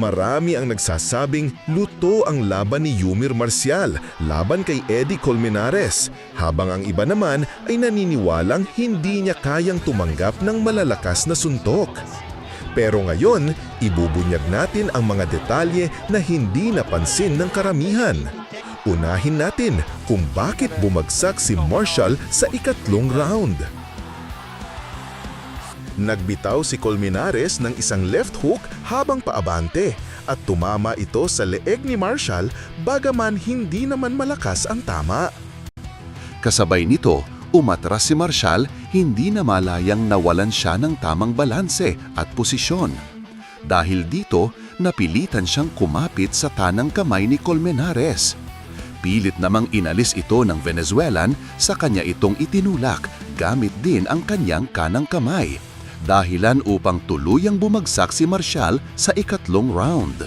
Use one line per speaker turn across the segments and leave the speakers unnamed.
Marami ang nagsasabing luto ang laban ni Yumir Marcial laban kay Eddie Colmenares, habang ang iba naman ay naniniwalang hindi niya kayang tumanggap ng malalakas na suntok. Pero ngayon, ibubunyag natin ang mga detalye na hindi napansin ng karamihan. Unahin natin kung bakit bumagsak si Marshall sa ikatlong round. Nagbitaw si Colmenares ng isang left hook habang paabante at tumama ito sa leeg ni Marshall bagaman hindi naman malakas ang tama.
Kasabay nito, umatras si Marshall hindi na malayang nawalan siya ng tamang balanse at posisyon. Dahil dito, napilitan siyang kumapit sa tanang kamay ni Colmenares. Pilit namang inalis ito ng Venezuelan sa kanya itong itinulak gamit din ang kanyang kanang kamay. Dahilan upang tuluyang bumagsak si Marshall sa ikatlong round.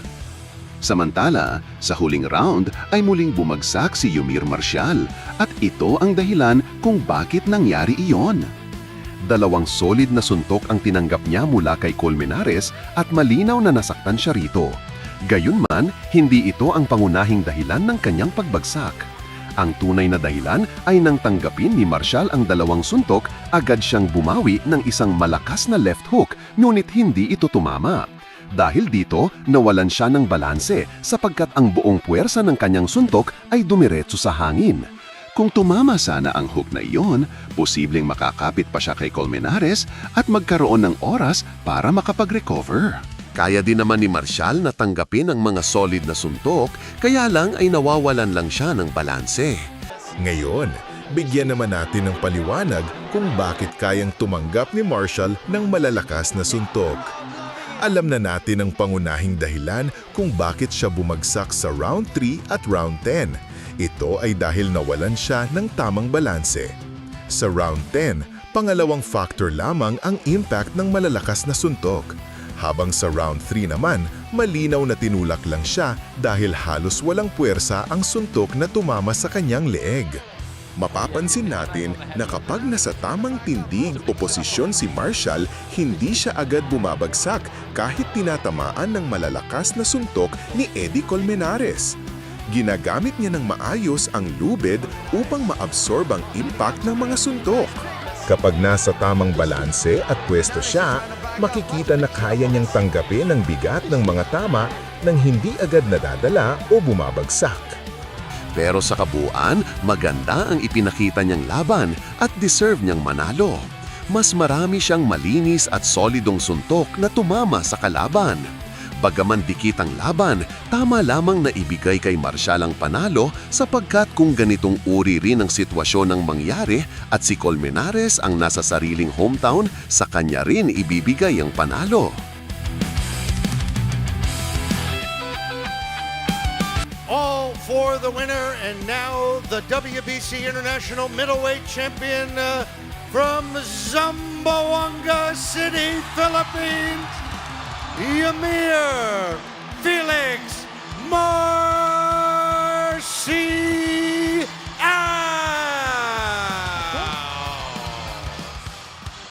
Samantala, sa huling round ay muling bumagsak si Yumir Marshall at ito ang dahilan kung bakit nangyari iyon. Dalawang solid na suntok ang tinanggap niya mula kay Colmenares at malinaw na nasaktan siya rito. Gayunman, hindi ito ang pangunahing dahilan ng kanyang pagbagsak. Ang tunay na dahilan ay nang tanggapin ni Marshall ang dalawang suntok, agad siyang bumawi ng isang malakas na left hook ngunit hindi ito tumama. Dahil dito, nawalan siya ng balanse sapagkat ang buong puwersa ng kanyang suntok ay dumiretso sa hangin. Kung tumama sana ang hook na iyon, posibleng makakapit pa siya kay Colmenares at magkaroon ng oras para makapag-recover. Kaya din naman ni Marshall na tanggapin ang mga solid na suntok, kaya lang ay nawawalan lang siya ng balanse.
Ngayon, bigyan naman natin ng paliwanag kung bakit kayang tumanggap ni Marshall ng malalakas na suntok. Alam na natin ang pangunahing dahilan kung bakit siya bumagsak sa round 3 at round 10. Ito ay dahil nawalan siya ng tamang balanse. Sa round 10, pangalawang factor lamang ang impact ng malalakas na suntok. Habang sa round 3 naman, malinaw na tinulak lang siya dahil halos walang puwersa ang suntok na tumama sa kanyang leeg. Mapapansin natin na kapag nasa tamang tindig o posisyon si Marshall, hindi siya agad bumabagsak kahit tinatamaan ng malalakas na suntok ni Eddie Colmenares. Ginagamit niya ng maayos ang lubid upang maabsorb ang impact ng mga suntok. Kapag nasa tamang balanse at pwesto siya, makikita na kaya niyang tanggapin ang bigat ng mga tama nang hindi agad nadadala o bumabagsak.
Pero sa kabuuan, maganda ang ipinakita niyang laban at deserve niyang manalo. Mas marami siyang malinis at solidong suntok na tumama sa kalaban. Bagaman dikit ang laban, tama lamang na ibigay kay Marshall ang panalo sapagkat kung ganitong uri rin ang sitwasyon ng mangyari at si Colmenares ang nasa sariling hometown, sa kanya rin ibibigay ang panalo.
all for the winner. And now the WBC International Middleweight Champion uh, from Zamboanga City, Philippines, Yamir, Felix Mar.